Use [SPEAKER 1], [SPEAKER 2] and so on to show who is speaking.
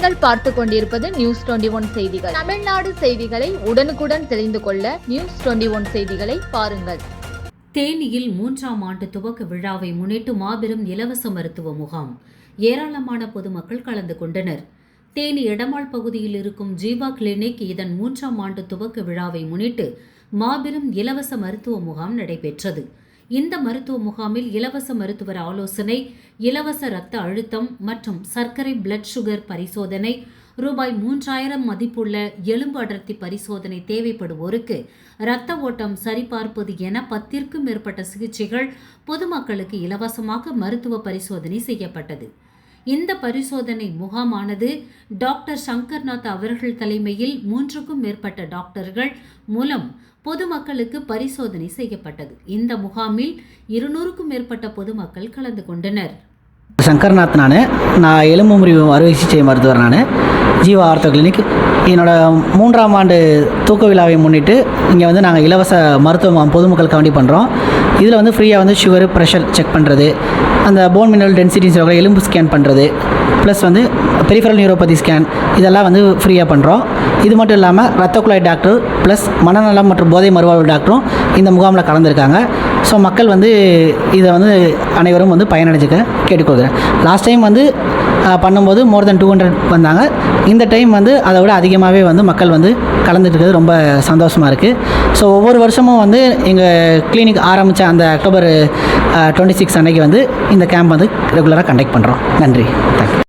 [SPEAKER 1] பார்த்து கொண்டிருப்பது news twenty one செய்திகள். தமிழ்நாடு செய்திகளை உடனுக்குடன் தெரிந்து கொள்ள நியூஸ் டுவெண்டி ஒன் செய்திகளை பாருங்கள்.
[SPEAKER 2] தேனியில் மூன்றாம் ஆண்டு துவக்க விழாவை முன்னிட்டு மாபெரும் இலவச மருத்துவ முகாம். ஏராளமான பொதுமக்கள் கலந்து கொண்டனர். தேனி எடமாள் பகுதியில் இருக்கும் ஜீவா கிளினிக் இதன் மூன்றாம் ஆண்டு துவக்க விழாவை முன்னிட்டு மாபெரும் இலவச மருத்துவ முகாம் நடைபெற்றது. இந்த மருத்துவ முகாமில் இலவச மருத்துவர் ஆலோசனை இலவச இரத்த அழுத்தம் மற்றும் சர்க்கரை பிளட் சுகர் பரிசோதனை ரூபாய் மூன்றாயிரம் மதிப்புள்ள எலும்பு அடர்த்தி பரிசோதனை தேவைப்படுவோருக்கு இரத்த ஓட்டம் சரிபார்ப்பது என பத்திற்கும் மேற்பட்ட சிகிச்சைகள் பொதுமக்களுக்கு இலவசமாக மருத்துவ பரிசோதனை செய்யப்பட்டது. இந்த பரிசோதனை முகாமானது டாக்டர் சங்கர்நாத் அவர்கள் தலைமையில் மூன்றுக்கும் மேற்பட்ட டாக்டர்கள் மூலம் பொதுமக்களுக்கு பரிசோதனை செய்யப்பட்டது. இந்த முகாமில் இருநூறுக்கும் மேற்பட்ட பொதுமக்கள் கலந்து கொண்டனர்.
[SPEAKER 3] சங்கர்நாத் நான் நான் எலும்பு முறிவு அறுவை சிகிச்சை மருத்துவர் நான் ஜீவா ஆர்த்தோ கிளினிக். என்னோட மூன்றாம் ஆண்டு தூக்க விழாவை முன்னிட்டு இங்கே வந்து நாங்கள் இலவச மருத்துவ பொதுமக்கள் பொதுமக்களுக்காண்டி பண்ணுறோம் இதில் வந்து ஃப்ரீயாக வந்து சுகர் ப்ரெஷர் செக் பண்ணுறது அந்த போன் மினரல் டென்சிட்டிஸ் எலும்பு ஸ்கேன் பண்ணுறது ப்ளஸ் வந்து பெரிஃபரல் நியூரோபதி ஸ்கேன் இதெல்லாம் வந்து ஃப்ரீயாக பண்ணுறோம் இது மட்டும் இல்லாமல் ரத்த குழாய் டாக்டர் ப்ளஸ் மனநலம் மற்றும் போதை மறுவாழ்வு டாக்டரும் இந்த முகாமில் கலந்துருக்காங்க. ஸோ மக்கள் வந்து இதை வந்து அனைவரும் வந்து பயனடைஞ்சிக்க கேட்டுக்கொள்கிறேன் லாஸ்ட் டைம் வந்து பண்ணும்போது மோர் தென் டூ ஹண்ட்ரட் வந்தாங்க. இந்த டைம் வந்து அதை விட அதிகமாகவே வந்து மக்கள் வந்து கலந்துட்டு இருக்கிறது ரொம்ப சந்தோஷமாக இருக்குது ஸோ ஒவ்வொரு வருஷமும் வந்து எங்கள் கிளினிக் ஆரம்பித்த அந்த அக்டோபர் டுவெண்ட்டி சிக்ஸ் அன்னைக்கு வந்து இந்த கேம்ப் வந்து ரெகுலராக கண்டக்ட் பண்ணுறோம் நன்றி. தேங்க்யூ